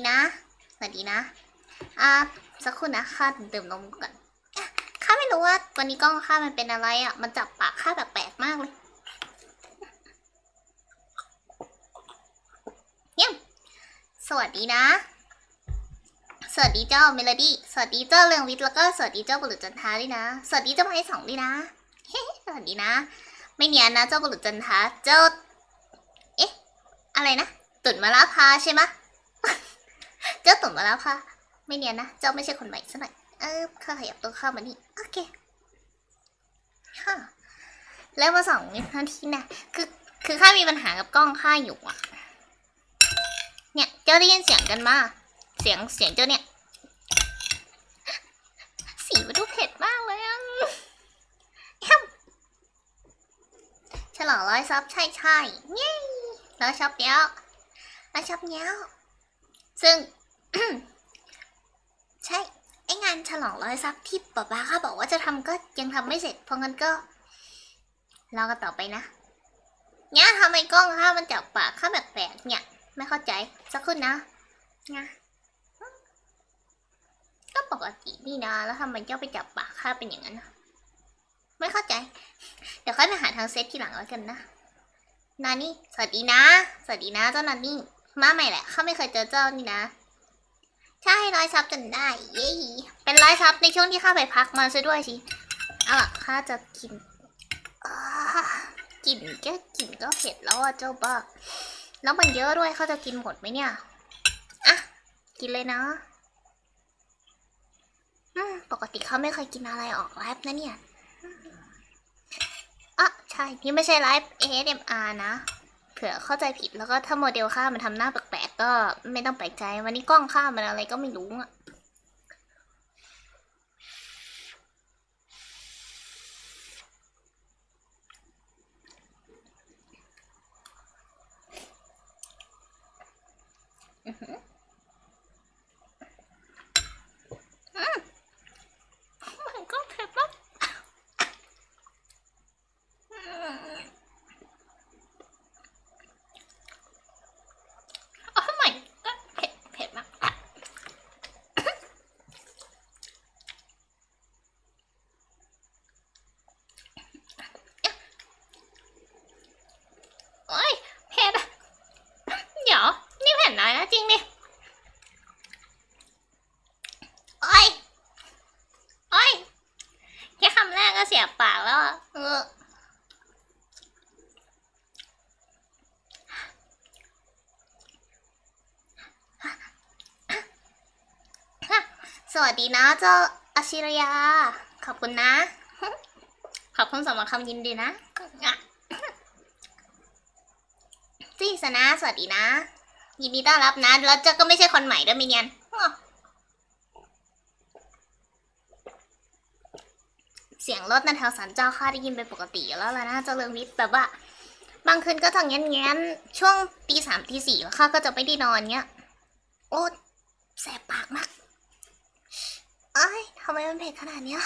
ดีนะ สวัสดีนะ อ่าสักครู่นะข้าดื่มนมก่อนข้าไม่รู้ว่าวันนี้กล้องข้ามันเป็นอะไรอะ มันจับปากข้าแบบแปลกมากเลยเยี่ยมสวัสดีนะ สวัสดีเจ้าเมโลดี้ สวัสดีเจ้าเรืองวิทย์แล้วก็สวัสดีเจ้าบุรุษจันทาด้วยนะ สวัสดีเจ้าไม้สองด้วยนะ เฮ้สวัสดีนะ ไม่เนียนนะเจ้าบุรุษจันทาเจ้า เอ๊ะ อะไรนะ ตุ่นมาลาพาใช่ไหม จ้าตุ่นมาแลาพาไม่เนียนนะ เจ้าไม่ใช่คนใหม่ซะหน่อย เออข้าขยับตัวเข้ามานี่ โอเคฮะแล้วมาสองนาทีนะคือ คือข้ามีปัญหากับกล้องข้าอยู่อะ เนี่ย เจ้าได้ยินเสียงกันมา เสียง เสียงเจ้าเนี่ย สีมันดูเผ็ดมากเลยอะแฮมฉลองร้อยซับใช่ใช่เย้ร้อยซับเนี้ยร้อยซับเนี้ยซึ่ง ใช่ ไองานฉลองร้อยซับที่ป๊าป๊าข้าบอกว่าจะทำก็ยังทำไม่เสร็จ เพราะงั้นก็รอกันต่อไปนะเนี่ยทำไมกล้องข้ามันจับปากข้าแปลกๆเนี่ย ไม่เข้าใจสักครู่นะนะก็ปกตินี่นะ แล้วทำไมเจ้าไปจับปากข้าเป็นอย่างนั้นนะไม่เข้าใจ เดี๋ยวค่อยไปหาทางเซตทีหลังแล้วกันนะนานี่ สวัสดีนะ สวัสดีนะเจ้านานี่ มาใหม่แหละ ข้าไม่เคยเจอเจ้านี่นะ ใช่ร้อยซับจนได้ เย้เป็นร้อยซับในช่วงที่ข้าไปพักมาซะด้วยสิ เอาล่ะข้าจะกินอ่ากลิ่นแค่กลิ่นก็เผ็ดแล้วอะเจ้าบ้าแล้วมันเยอะด้วยเขาจะกินหมดไหมเนี่ย อะ กินเลยนะ อืม ปกติเขาไม่เคยกินอะไรออกไลฟ์นะเนี่ยอะใช่ นี่ไม่ใช่ไลฟ์ ASMR นะ ผื่อเข้าใจผิดแล้วก็ถ้าโมเดลข้ามันทำหน้าแปลกๆก็ไม่ต้องแปลกใจ วันนี้กล้องข้ามันอะไรก็ไม่รู้อะอือหือมมันก็เผ็ดมากอืมโอ้ไม่ก็เผ็ดเผ็ดมากโอ้ยเผ็ดอะเดี๋ยว นี่เผ็ดน้อยนะจริงดิ โอ้ย โอ้ย แค่คำแรกก็เสียปากแล้วอะเออ สวัสดีนะเจ้าอาชิรยา ขอบคุณนะ ขอบคุณสำหรับคำยินดีนะจีสนะ สวัสดีนะ ยินดีต้อนรับนะ แล้วเจ้าก็ไม่ใช่คนใหม่ด้วยมิเนียนเสียงรถในแถวสันเจ้าข้าได้ยินเป็นปกติแล้วล่ะนะเจ้าเรืองวิทย์แบบว่า บางคืนก็ทางแง้นๆช่วงตีสามตีสี่แล้วข้าก็จะไม่ได้นอนเงี้ย โอ้แสบปากมาก เอ้ยทำไมมันเผ็ดขนาดเนี้ย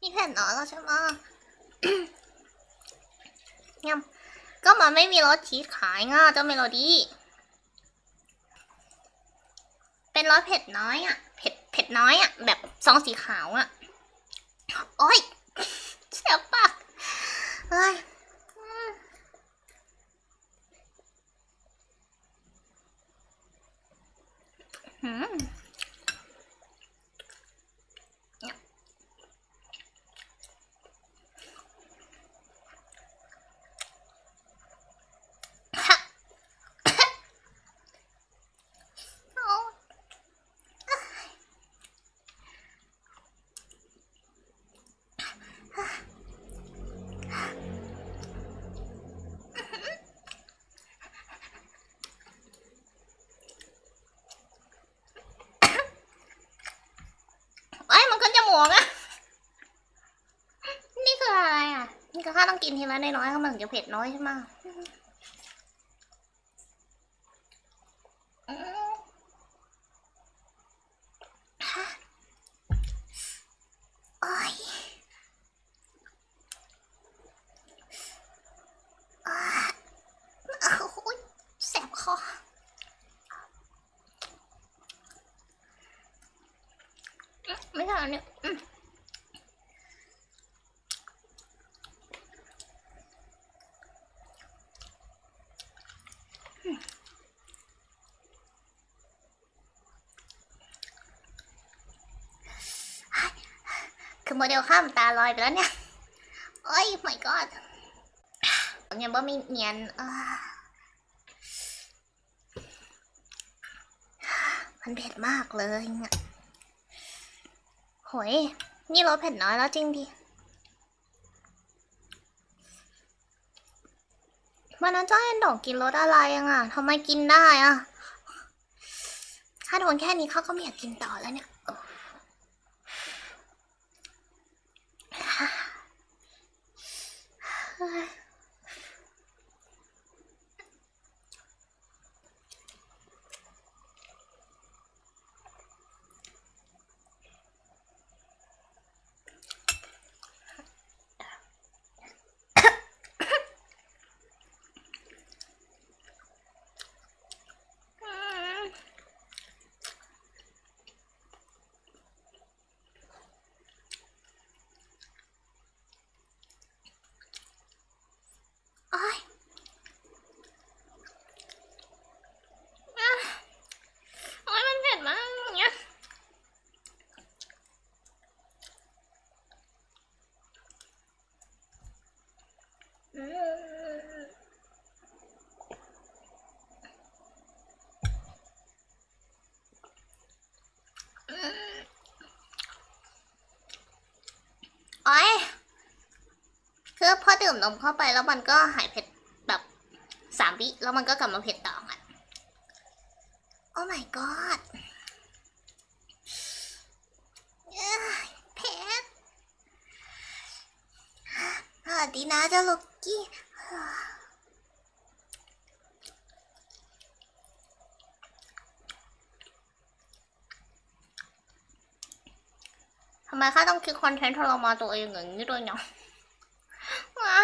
นี่เผ็ดน้อยแล้วใช่ไหมยำก็มันไม่มีรสชีสขายง่าเจ้าเมโลดี้ เป็นรสเผ็ดน้อยอะ เผ็ด เผ็ดน้อยอะ แบบซองสีขาวอะ โอ้ยเสียบปากเฮ้ย หื กินทีละน้อยๆก็มันจะเผ็ดน้อยใช่ไหมโอ้ยแสบคอไม่ใช่เนี่ย โมเดลข้ามตาลอยไปแล้วเนี่ยโอ้ย my god ยังบ่มีเนียนอ่ามันเผ็ดมากเลยเนี่ยโหย นี่รสเผ็ดน้อยแล้วจริงดิวันนั้นเจ้าเอ็นดอกกินรสอะไรยังอะทำไมกินได้อะ ถ้าโดนแค่นี้เขาก็ไม่อยากกินต่อแล้วเนี่ยโอ้อืมโอ้ยอะโอ้ยมันเผ็ดมากอย่างเงี้ยอืม โอ้ยคื อพอดื่มนมเข้าไปแล้วมันก็หายเผ็ดแบบสามวิแล้วมันก็กลับมาเผ็ดต่ออะโอ้ my god เผ็ดสวัสดีนะเจ้าลูกกี้ทำไมข้าต้องคิดคอนเทนต์ทรมานตัวเองอย่างนี้ด้วยเนาะอะ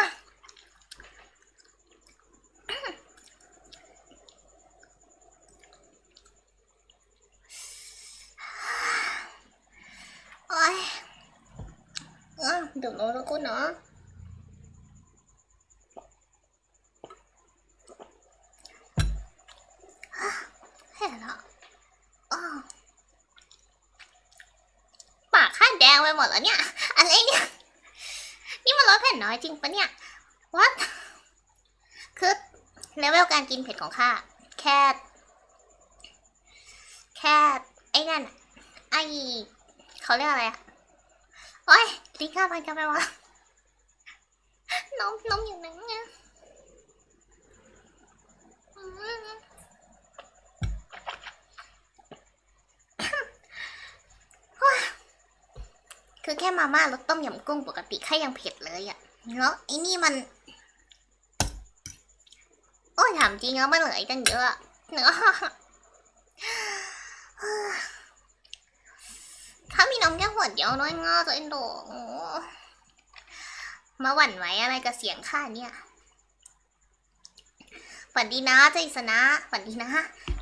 โอ้ย อะดื่มนมแล้วกูเนาะเห็นแล้วอ้าวปากข้าแดงไปหมดแล้วเนี่ย อะไรเนี่ย นี่มันรสเผ็ดน้อยจริงปะเนี่ย what คือเลเวลการกินเผ็ดของข้าแค่แค่ไอ้นั่นไอเขาเรียกอะไรอะ โอ้ยลิ้นข้าพันกันไปวะนมนมอยู่ไหนเนี่ยคือแค่มาม่ารสต้มยำกุ้งปกติข้ายังเผ็ดเลยอะแล้วไอ้นี่มัน โอ้ยถามจริงแล้วมันเหลืออีกตั้งเยอะเนอถ้ามีน้องแค่ขว ดเดียวน้อยงอตัวเอ็นโดมาหวั่นไหวอะไรกับเสียงข้าเนี่ยฝันดีนะเจาอิสนะฝันดีนะ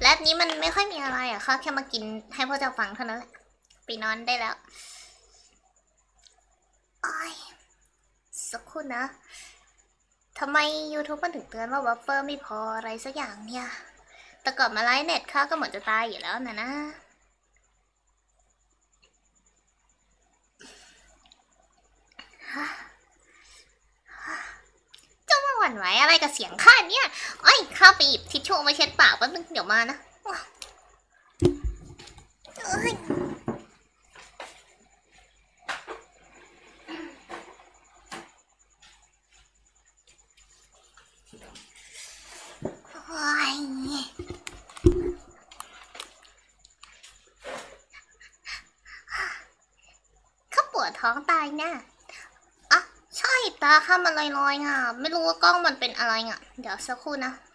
และนี้มันไม่ค่อยมีอะไรอะค่ะแค่มากินให้พ่อเจ้าฟังเท่านั้นแหละไปนอนได้แล้วโอ้ยสักครู่นะทำไม YouTube มันถึงเตือนว่าบัฟเฟอร์ไม่พออะไรสักอย่างเนี่ย แต่ก่อนมาไลฟ์เน็ตข้าก็เหมือนจะตายอยู่แล้วนะนะ เจ้ามาหวั่นไหวอะไรกับเสียงข้าเนี่ยไอ้ยข้าไปหยิบทิชชู่มาเช็ดปากแป๊บนึงเดี๋ยวมานะโอ้ยข้าปวดท้องตายแน่ ตาข้ามันลอยๆอะ ไม่รู้ว่ากล้องมันเป็นอะไรอะ เดี๋ยวสักครู่นะ